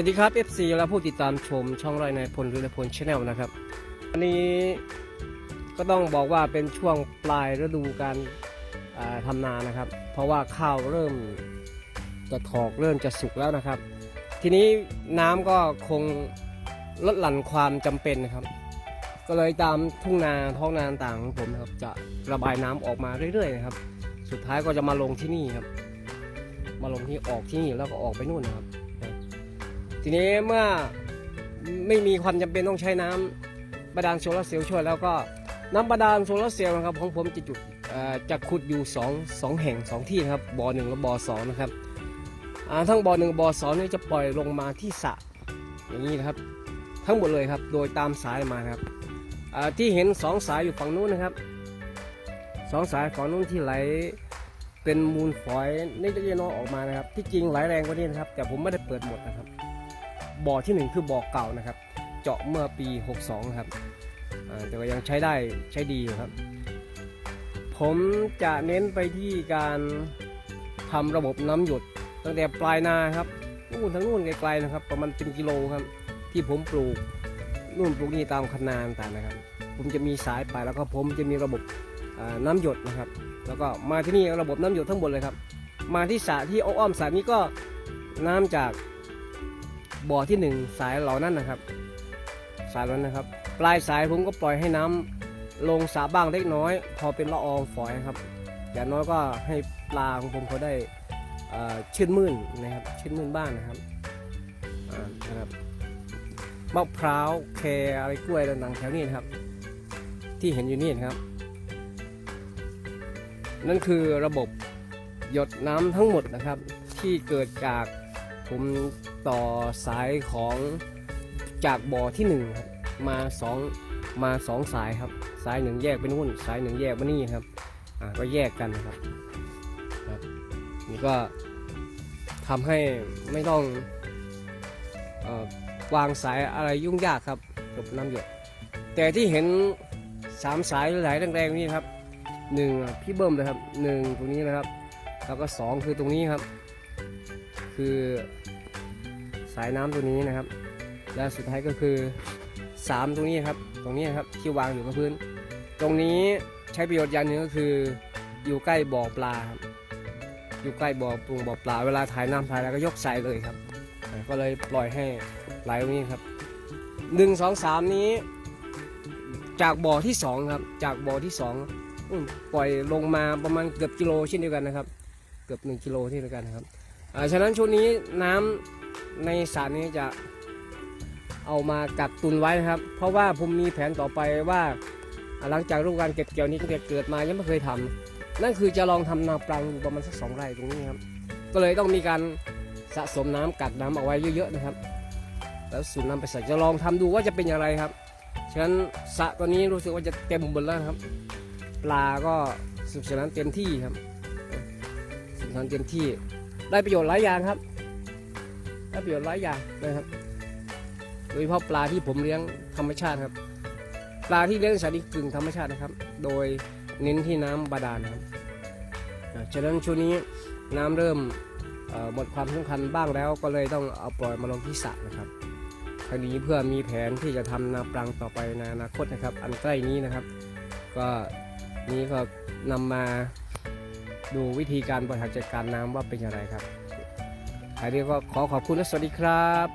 วัสดีครับ FC และผู้ติดตามชมช่องไรในายพลหรือในพลชาแนลนะครับวันนี้ก็ต้องบอกว่าเป็นช่วงปลายฤดูการทำนานะครับ เพราะว่าข้าวเริ่มจะถอกเริ่มจะสุกแล้วนะครับ ทีนี้น้ำก็คงลดหลั่นความจำเป็นนะครับ ก็เลยตามทุ่งนาท้องนาต่างของผมนะครับ จะระบายน้ำออกมาเรื่อยๆนะครับ สุดท้ายก็จะมาลงที่นี่ครับ มาลงที่ออกที่นี่แล้วก็ออกไปนู่นนะครับ ทีนี้เมื่อไม่มีความจำเป็นต้องใช้น้ำบาดาลโซลาร์เซลล์ช่วยแล้วก็น้ำบาดาลโซลาร์เซลล์นะครับของผมจะจุดจะขุดอยู่สองสองแห่งสองที่นะครับบ่อหนึ่งและบ่อสองนะครับทั้งบ่อหนึ่งบ่อสองนี่จะปล่อยลงมาที่สระอย่างนี้นะครับ ทั้งหมดเลยครับโดยตามสายมาครับที่เห็นสองสายอยู่ฝั่งนู้นนะครับสองสายฝั่งนู้นที่ไหลเป็นมูลฝอยนี่จะน้อออกมานะครับ ที่จริงไหลแรงกว่านี้นะครับ แต่ผมไม่ได้เปิดหมดนะครับ บ่อที่หนึ่งคือบ่อเก่านะครับ เจาะเมื่อปี 62 ครับแต่ก็ยังใช้ได้ใช้ดีครับ ผมจะเน้นไปที่การทำระบบน้ำหยดตั้งแต่ปลายนาครับนู่นทั้งนู่นไกลๆนะครับ ประมาณเป็นกิโลครับ ที่ผมปลูกนู่นปลูกนี่ตามคันนาต่างๆนะครับ ผมจะมีสายไปแล้วก็ผมจะมีระบบน้ำหยดนะครับ แล้วก็มาที่นี่ระบบน้ำหยดทั้งหมดเลยครับ มาที่สระที่อ้อมสระนี้ก็น้ำจาก บ่อที่หนึ่งสายเหล่านั้นนะครับ สายนั้นนะครับ ปลายสายผมก็ปล่อยให้น้ำลงสาบ้างเล็กน้อย พอเป็นละอองฝอยครับ อย่างน้อยก็ให้ปลาของผมเขาได้เชื่นมื่นนะครับชื่นมื่นบ้างนะครับนะครับมะพร้าวแครอะไรกล้วยต่างๆแถวนี้นะครับ ที่เห็นอยู่นี่นะครับ นั่นคือระบบหยดน้ำทั้งหมดนะครับ ที่เกิดจากผม ต่อสายของจากบ่อที่หนึ่งครับมาสองมาสองสายครับ สายหนึ่งแยกไปนู่นสายหนึ่งแยกไปนี่ครับอ่าก็แยกกันนะครับครับนี่ก็ทำให้ไม่ต้องอวางสายอะไรยุ่งยากครับกับน้ำหยดแต่ที่เห็นสามสายหลายแรงๆนี่ครับหนึ่งพี่เบิ้มเลยครับหนึ่งตรงนี้นะครับ แล้วก็สองคือตรงนี้ครับ คือายน้ำตัวนี้นะครับ และสุดท้ายก็คือ 3 ตรงนี้ครับ ตรงนี้ครับที่วางอยู่กับพื้น ตรงนี้ใช้ประโยชน์อย่างหนึ่งก็คือ อยู่ใกล้บ่อปลาครับอยู่ใกล้บ่อปรุงบ่อปลาเวลาถ่ายน้ำถ่ายแล้วก็ยกสายเลยครับ ก็เลยปล่อยให้ไหลตรงนี้ครับหนึ่งสองสามนี้ จากบ่อที่สองครับ จากบ่อที่สองปล่อยลงมาประมาณเกือบกิโลเช่นเดียวกันนะครับ เกือบ1กิโลเช่นเดียวกันนะครับ ฉะนั้นช่วงนี้น้ำในสระนี้จะเอามากักตุนไว้นะครับ เพราะว่าผมมีแผนต่อไปว่าหลังจากฤดูการเก็บเกี่ยวนี้ตั้งแต่เกิดมายังไม่เคยทำนั่นคือจะลองทำนาปรังประมาณสักสองไร่ตรงนี้ครับก็เลยต้องมีการสะสมน้ำกักน้ำเอาไว้เยอะๆนะครับ แล้วสูบน้ำไปใส่จะลองทำดูว่าจะเป็นอย่างไรครับฉะนั้นสระตัวนี้รู้สึกว่าจะเต็มหมดแล้วครับ ปลาก็สนุกสนานเต็มที่ครับสนุกสนานเต็มที่ ได้ประโยชน์หลายอย่างครับ ได้ประโยชน์หลายอย่างนะครับ โดยเฉพาะปลาที่ผมเลี้ยงธรรมชาติครับ ปลาที่เลี้ยงสายกึ่งธรรมชาตินะครับ โดยเน้นที่น้ำบาดาลนะครับฉะนั้นช่วงนี้น้ำเริ่มหมดความสำคัญบ้างแล้วก็เลยต้องเอาปล่อยมาลงที่สระนะครับทางนี้เพื่อมีแผนที่จะทำนาปรังต่อไปในอนาคตนะครับ อันใกล้นี้นะครับ ก็นี้ก็นำมา ดูวิธีการบริหารจัดการน้ำว่าเป็นอย่างไรครับท้ายนี้ก็ขอขอบคุณและสวัสดีครับ